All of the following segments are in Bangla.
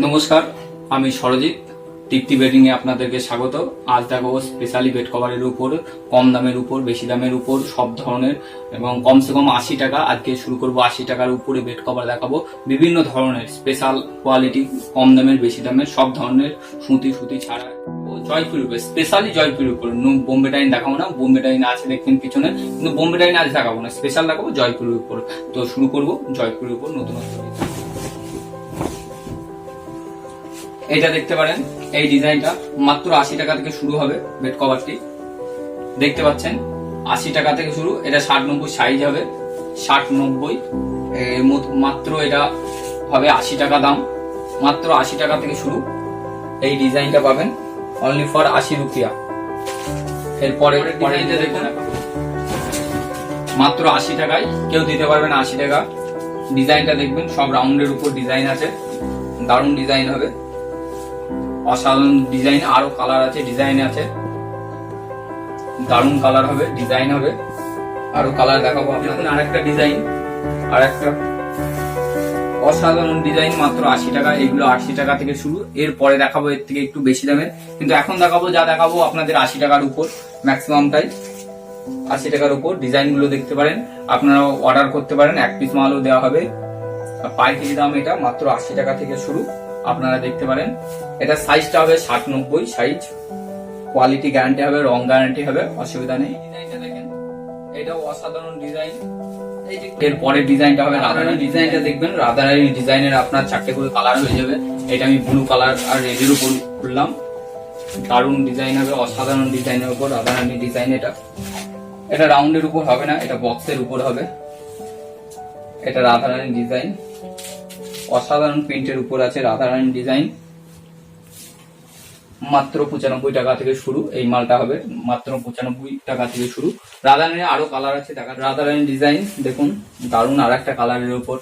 নমস্কার, আমি সরজিৎ। তৃপ্তি বেডিং এ আপনাদেরকে স্বাগত। আজ দেখাবো স্পেশালি বেড কভারের উপর, কম দামের উপর, বেশি দামের উপর, সব ধরনের এবং কমসে কম আশি টাকা। আজকে শুরু করব আশি টাকার উপরে বেড কভার দেখাবো। বিভিন্ন ধরনের স্পেশাল কোয়ালিটি কম দামের, বেশি দামের, সব ধরনের সুতি সুতি ছাড়া। ও জয়পুরের উপর স্পেশালি জয়পুরের উপর। বোম্বে ডাইন দেখাবো না, বোম্বে ডাইন আছে দেখবেন পিছনে। কিন্তু বোম্বে ডাইন আজ দেখাবো না স্পেশাল দেখাবো জয়পুরের উপর। তো শুরু করব জয়পুরের উপর নতুন এটা দেখতে পারেন এই ডিজাইনটা মাত্র আশি টাকা থেকে শুরু হবে বেড কভারটি দেখতে পাচ্ছেন আশি টাকা থেকে শুরু এটা ষাট নব্বই সাইজ হবে। ষাট নব্বই মাত্র এটা হবে আশি টাকা দাম। মাত্র আশি টাকা থেকে শুরু এই ডিজাইনটা পাবেন। অনলি ফর আশি রুপিয়া। এরপরে ডিজাইনটা দেখুন। মাত্র আশি টাকায় কেউ দিতে পারবে না আশি টাকা। ডিজাইনটা দেখবেন সব রাউন্ডের উপর ডিজাইন আছে। দারুণ ডিজাইন হবে। অসাধারণ ডিজাইন আরও কালার আছে ডিজাইন আছে। দারুণ কালার হবে ডিজাইন হবে। আরও কালার দেখাবো আপনাদের। আরেকটা ডিজাইন আর একটা অসাধারণ ডিজাইন মাত্র আশি টাকা, এগুলো আশি টাকা থেকে শুরু। এরপরে দেখাবো, এর থেকে একটু বেশি দামের। কিন্তু এখন দেখাবো, যা দেখাবো, আপনাদের আশি টাকার উপর ম্যাক্সিমামটাই আশি টাকার উপর ডিজাইনগুলো দেখতে পারেন। আপনারা অর্ডার করতে পারেন। এক পিস মালও দেওয়া হবে। আর পাইকারি দাম এটা মাত্র আশি টাকা থেকে শুরু। আপনারা দেখতে পারেন। এটা সাইজটা হবে ষাট নব্বই সাইজ কোয়ালিটি গ্যারান্টি হবে রং গ্যারান্টি হবে, অসুবিধা নেই। এটাও অসাধারণ ডিজাইন এর পরের ডিজাইনটা হবে ডিজাইনটা দেখবেন ডিজাইনের আপনার চারটে করে কালার হয়ে যাবে। এটা আমি ব্লু কালার আর রেডের উপর দারুণ ডিজাইন হবে, অসাধারণ ডিজাইনের উপর ডিজাইন এটা। এটা রাউন্ডের উপর হবে না, এটা বক্সের উপর হবে। এটা রাধারানী ডিজাইন অসাধারণ প্রিন্টের উপর আছে রাধারানী ডিজাইন। মাত্র পঁচানব্বই টাকা থেকে শুরু, এই মালটা হবে মাত্র পঁচানব্বই টাকা থেকে শুরু। রাধারানীর আরও কালার আছে, দেখা রাধারানী ডিজাইন, দেখুন, দারুণ আর একটা কালারের উপর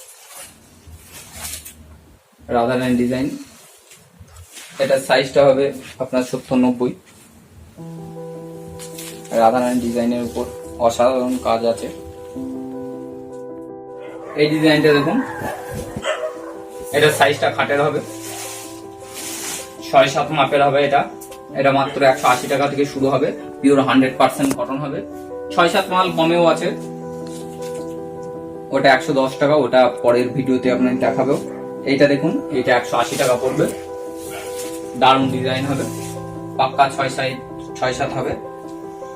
রাধারানী ডিজাইন, এটা সাইজটা হবে আপনার সত্তর নব্বই। রাধারানী ডিজাইনের উপর অসাধারণ কাজ আছে। এই ডিজাইনটা দেখুন এটা সাইজটা খাটের হবে। ছয় সাত মাপের হবে এটা। এটা মাত্র একশো আশি টাকা থেকে শুরু হবে। পিওর হান্ড্রেড পার্সেন্ট কটন হবে। ছয় সাত মাল কমেও আছে। ওটা একশো দশ টাকা, ওটা পরের ভিডিওতে আপনার দেখাবেও এইটা দেখুন এটা একশো আশি টাকা পড়বে। দারুণ ডিজাইন হবে। পাক্কা ছয় সাইজ ছয় সাত হবে।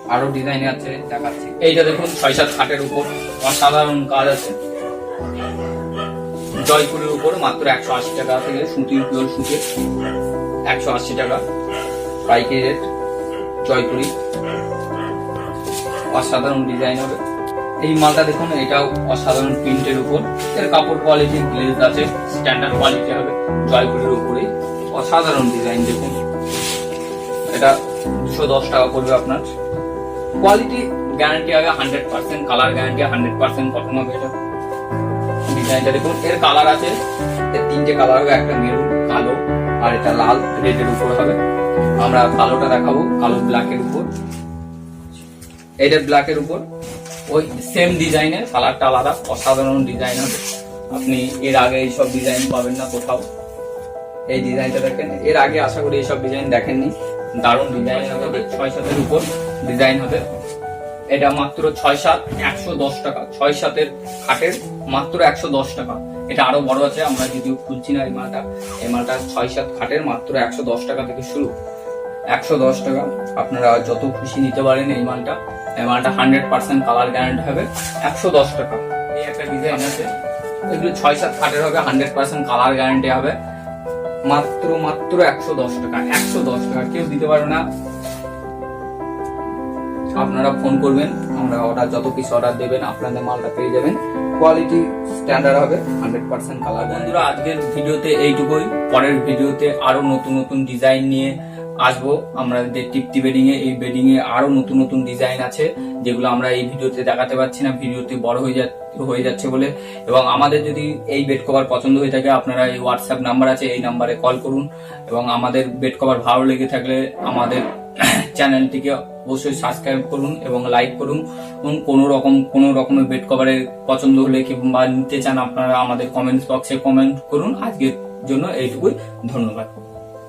আরও ডিজাইন আছে, দেখাচ্ছি। এইটা দেখুন ছয় সাত খাটের উপর। অসাধারণ কাজ আছে। জয়পুরের উপর মাত্র একশো আশি টাকা থেকে সুতির পিওর সুতির একশো আশি টাকা। পাইকারি রেট জয়পুরি। অসাধারণ ডিজাইন হবে। এই মালটা দেখুন, এটাও অসাধারণ প্রিন্টের উপর। এর কাপড় কোয়ালিটি গ্লেজ আছে স্ট্যান্ডার্ড কোয়ালিটি হবে। জয়পুরের উপরে অসাধারণ ডিজাইন দেখুন। এটা দুশো দশ টাকা পড়বে আপনার। কোয়ালিটি গ্যারান্টি হবে hundred percent colour guarantee hundred percent cotton হবে এটা। ডিজাইনটা দেখুন, এর কালার আছে। এর তিনটে কালার হবে, একটা মেরুন কালো, আর এটা লাল রেডের উপর হবে। আমরা কালোটা দেখাবো, কালো ব্ল্যাকের উপর। এটা ব্ল্যাকের উপর। ওই সেম ডিজাইনের কালারটা আলাদা, অসাধারণ ডিজাইন হবে। আপনি এর আগে এইসব ডিজাইন পাবেন না কোথাও। এই ডিজাইনটা দেখেন, এর আগে আশা করি এইসব ডিজাইন দেখেননি। দারুণ ডিজাইন হবে, ছয় সাতের উপর ডিজাইন হবে। এটা মাত্র ছয় সাত একশো দশ টাকা। ছয় সাতের খাটের মাত্র একশো দশ টাকা। এটা আরও বড় আছে, আমরা যদিও খুলছি না এই মালটা। এই মালটা ছয় সাত খাটের মাত্র একশো দশ টাকা থেকে শুরু। একশো দশ টাকা, আপনারা যত খুশি নিতে পারেন এই মালটা। এই মালটা হান্ড্রেড পার্সেন্ট কালার গ্যারান্টি হবে, একশো দশ টাকা। এই একটা ডিজাইন আছে। এগুলো ছয় সাত খাটের হবে হান্ড্রেড পার্সেন্ট কালার গ্যারান্টি হবে। মাত্র মাত্র একশো দশ টাকা, একশো দশ টাকা। কেউ দিতে পারবে না। আপনারা ফোন করবেন, আমরা অর্ডার যত পিস অর্ডার দেবেন, আপনাদের মালটা পেয়ে যাবেন। কোয়ালিটি স্ট্যান্ডার্ড হবে হান্ড্রেড পার্সেন্ট কালার বন্ধুরা, আজকের ভিডিওতে এইটুকুই। পরের ভিডিওতে আরও নতুন নতুন ডিজাইন নিয়ে আসব। আমাদের টিপটি বেডিং এ, এই বেডিং এ আরও নতুন নতুন ডিজাইন আছে, যেগুলো আমরা এই ভিডিওতে দেখাতে পারছি না। ভিডিওতে বড় হয়ে যাচ্ছে হয়ে যাচ্ছে বলে। এবং আমাদের যদি এই বেড কভার পছন্দ হয়ে থাকে, আপনারা এই হোয়াটসঅ্যাপ নাম্বার আছে, এই নাম্বারে কল করুন। এবং আমাদের বেড কভার ভালো লেগে থাকলে আমাদের চ্যানেলটিকে অবশ্যই সাবস্ক্রাইব করুন এবং লাইক করুন। কোনো রকম, কোনো রকমের বেড কভারের পছন্দ হলে কিংবা নিতে চান আপনারা আমাদের কমেন্ট বক্সে কমেন্ট করুন। আজকের জন্য এইটুকুই। ধন্যবাদ।